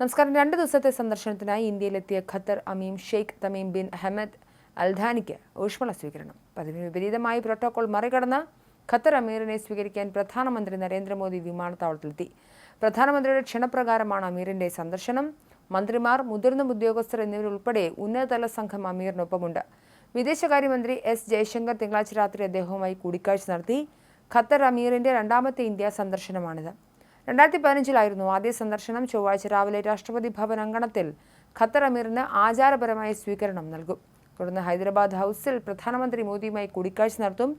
നമസ്കാരം രണ്ട് ദിവസത്തെ സന്ദർശനത്തിനായി ഇന്ത്യയിലെത്തിയ ഖത്തർ അമീം ഷെയ്ഖ് തമീം ബിൻ അഹമ്മദ് അൽധാനിക്ക് ഊഷ്മള സ്വീകരണം. പതിവിന് വിപരീതമായി പ്രോട്ടോകോൾ മറികടന്ന് ഖത്തർ അമീറിനെ സ്വീകരിക്കാൻ പ്രധാനമന്ത്രി നരേന്ദ്രമോദി വിമാനത്താവളത്തിലെത്തി. പ്രധാനമന്ത്രിയുടെ ക്ഷണപ്രകാരമാണ് അമീറിന്റെ സന്ദർശനം. മന്ത്രിമാർ മുതിർന്ന ഉദ്യോഗസ്ഥർ എന്നിവരുൾപ്പെടെ ഉന്നതതല സംഘം അമീറിനൊപ്പമുണ്ട്. വിദേശകാര്യമന്ത്രി എസ് ജയശങ്കർ തിങ്കളാഴ്ച രാത്രി അദ്ദേഹവുമായി കൂടിക്കാഴ്ച നടത്തി. ഖത്തർ അമീറിന്റെ രണ്ടാമത്തെ ഇന്ത്യ സന്ദർശനമാണിത്. രണ്ടായിരത്തി പതിനഞ്ചിലായിരുന്നു ആദ്യ സന്ദർശനം ചൊവ്വാഴ്ച രാവിലെ രാഷ്ട്രപതി ഭവൻ അങ്കണത്തിൽ ഖത്തർ അമീറിന് ആചാരപരമായ സ്വീകരണം നൽകും. തുടർന്ന് ഹൈദരാബാദ് ഹൗസിൽ പ്രധാനമന്ത്രി മോദിയുമായി കൂടിക്കാഴ്ച നടത്തും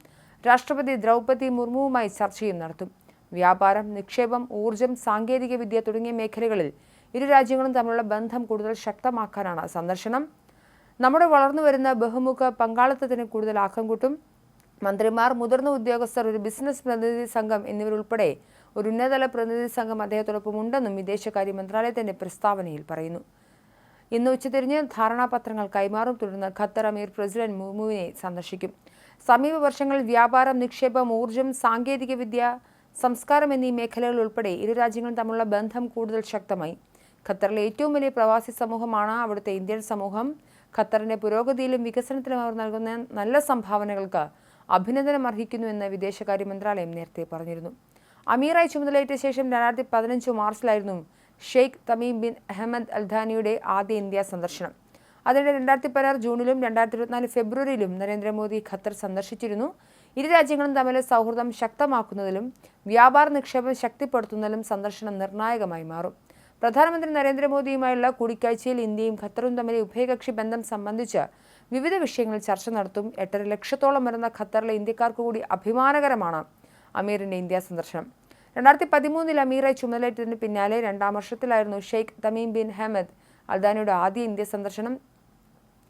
രാഷ്ട്രപതി ദ്രൗപതി മുർമുവുമായി ചർച്ചയും നടത്തും. വ്യാപാരം നിക്ഷേപം ഊർജം സാങ്കേതികവിദ്യ തുടങ്ങിയ മേഖലകളിൽ ഇരു രാജ്യങ്ങളും തമ്മിലുള്ള ബന്ധം കൂടുതൽ ശക്തമാക്കാനാണ് സന്ദർശനം. നമ്മുടെ വളർന്നുവരുന്ന ബഹുമുഖ പങ്കാളിത്തത്തിന് കൂടുതൽ ആക്കം കൂട്ടും. മന്ത്രിമാർ മുതിർന്ന ഉദ്യോഗസ്ഥർ ഒരു ബിസിനസ് പ്രതിനിധി സംഘം എന്നിവരുൾപ്പെടെ ഒരു ഉന്നതതല പ്രതിനിധി സംഘം അദ്ദേഹത്തോടൊപ്പം ഉണ്ടെന്നും വിദേശകാര്യ മന്ത്രാലയത്തിന്റെ പ്രസ്താവനയിൽ പറയുന്നു. ഇന്ന് ഉച്ചതിരിഞ്ഞ് ധാരണാപത്രങ്ങൾ കൈമാറും. തുടർന്ന് ഖത്തർ അമീർ പ്രസിഡന്റ് മുമുവിനെ സന്ദർശിക്കും. സമീപ വർഷങ്ങളിൽ വ്യാപാരം നിക്ഷേപം ഊർജം സാങ്കേതികവിദ്യ സംസ്കാരം എന്നീ മേഖലകൾ ഉൾപ്പെടെ ഇരു രാജ്യങ്ങളും തമ്മിലുള്ള ബന്ധം കൂടുതൽ ശക്തമായി. ഖത്തറിലെ ഏറ്റവും വലിയ പ്രവാസി സമൂഹമാണ് അവിടുത്തെ ഇന്ത്യൻ സമൂഹം. ഖത്തറിന്റെ പുരോഗതിയിലും വികസനത്തിലും അവർ നൽകുന്ന നല്ല സംഭാവനകൾക്ക് അഭിനന്ദനം അർഹിക്കുന്നുവെന്ന് വിദേശകാര്യ മന്ത്രാലയം നേരത്തെ പറഞ്ഞിരുന്നു. അമീറായി ചുമതലയേറ്റ ശേഷം രണ്ടായിരത്തി പതിനഞ്ച് മാർച്ചിലായിരുന്നു ഷെയ്ഖ് തമീം ബിൻ അഹമ്മദ് അൽധാനിയുടെ ആദ്യ ഇന്ത്യ സന്ദർശനം. അതിനിടെ രണ്ടായിരത്തി പതിനാറ് ജൂണിലും രണ്ടായിരത്തി ഇരുപത്തിനാല് ഫെബ്രുവരിയിലും നരേന്ദ്രമോദി ഖത്തർ സന്ദർശിച്ചിരുന്നു. ഇരു രാജ്യങ്ങളും തമ്മിലെ സൗഹൃദം ശക്തമാക്കുന്നതിലും വ്യാപാര നിക്ഷേപം ശക്തിപ്പെടുത്തുന്നതിലും സന്ദർശനം നിർണായകമായി മാറും. പ്രധാനമന്ത്രി നരേന്ദ്രമോദിയുമായുള്ള കൂടിക്കാഴ്ചയിൽ ഇന്ത്യയും ഖത്തറും തമ്മിലെ ഉഭയകക്ഷി ബന്ധം സംബന്ധിച്ച് വിവിധ വിഷയങ്ങൾ ചർച്ച നടത്തും. എട്ടര ലക്ഷത്തോളം വരുന്ന ഖത്തറിലെ ഇന്ത്യക്കാർക്ക് കൂടി അഭിമാനകരമാണ് അമീറിന്റെ ഇന്ത്യ സന്ദർശനം. രണ്ടായിരത്തി പതിമൂന്നിൽ അമീറെ ചുമതലയേറ്റതിന് പിന്നാലെ രണ്ടാം വർഷത്തിലായിരുന്നു ഷെയ്ഖ് തമീം ബിൻ ഹമദ് അൽദാനിയുടെ ആദ്യ ഇന്ത്യ സന്ദർശനം.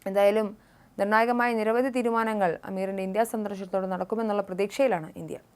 എന്തായാലും നിർണായകമായ നിരവധി തീരുമാനങ്ങൾ അമീറിന്റെ ഇന്ത്യ സന്ദർശനത്തോടെ നടക്കുമെന്നുള്ള പ്രതീക്ഷയിലാണ് ഇന്ത്യ.